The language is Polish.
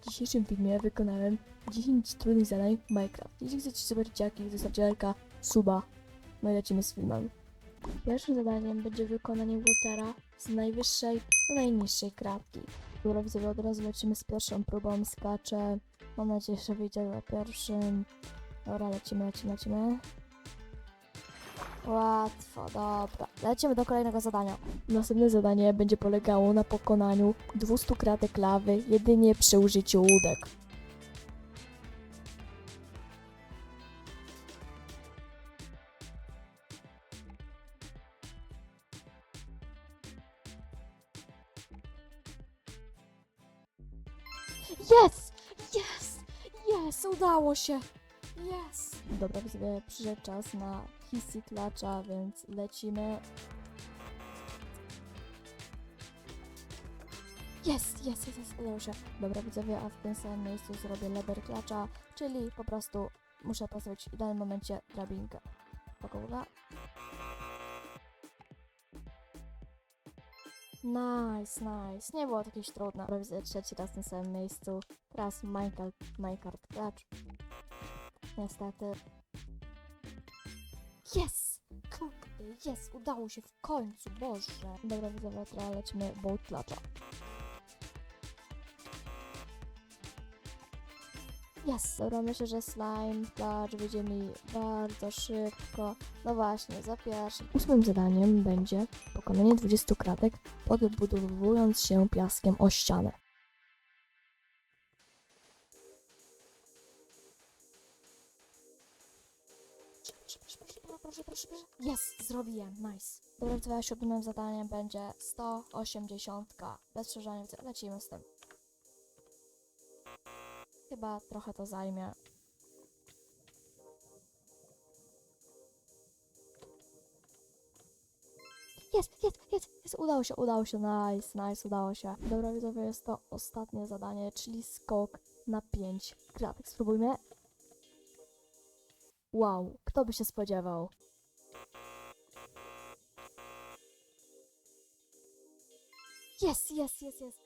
W dzisiejszym filmie wykonałem 10 trudnych zadań w Minecraft. Jeśli chcecie zobaczyć jakich, zostawcie lajka, suba. No i lecimy z filmem. Pierwszym zadaniem będzie wykonanie Watera z najwyższej do najniższej kratki. Dobra, widzowie, od razu lecimy z pierwszą próbą, skaczę. Mam nadzieję, że wyjdzie na pierwszym. Dobra, lecimy, lecimy, lecimy. Łatwo, dobra. Lecimy do kolejnego zadania. Następne zadanie będzie polegało na pokonaniu 200 kratek lawy jedynie przy użyciu łódek. Yes! Yes! Yes! Udało się! Yes! Dobra, widzowie, przyszedł czas na hissy klacza, więc lecimy. Jest, jest, jest, jest, udało się. Dobra, widzowie, a w tym samym miejscu zrobię lever klacza, czyli po prostu muszę postawić w idealnym momencie drabinkę. Spoko. Nice, nice. Nie było to jakieś trudne. Widzę trzeci raz w tym samym miejscu. Teraz Minecraft, Minecraft klacz. Niestety. Yes! Yes! Udało się w końcu, Boże! Dobra, widzowie, teraz lecimy bolt klacza. Yes! Dobra, myślę, że slime klacz wyjdzie mi bardzo szybko. No właśnie, za pierwszym. Ósmym zadaniem będzie pokonanie 20 kratek, podbudowując się piaskiem o ścianę. Proszę, proszę, proszę, proszę, proszę. Jest, zrobiłem, nice. Dobra, twoje siódmym zadaniem będzie 180. Bez przeżania, lecimy z tym. Chyba trochę to zajmie. Jest, jest, jest, jest, udało się, udało się, nice, nice, udało się. Dobra, widzowie, jest to ostatnie zadanie, czyli skok na 5 kratek. Spróbujmy. Wow, kto by się spodziewał? Jest, jest, jest, jest.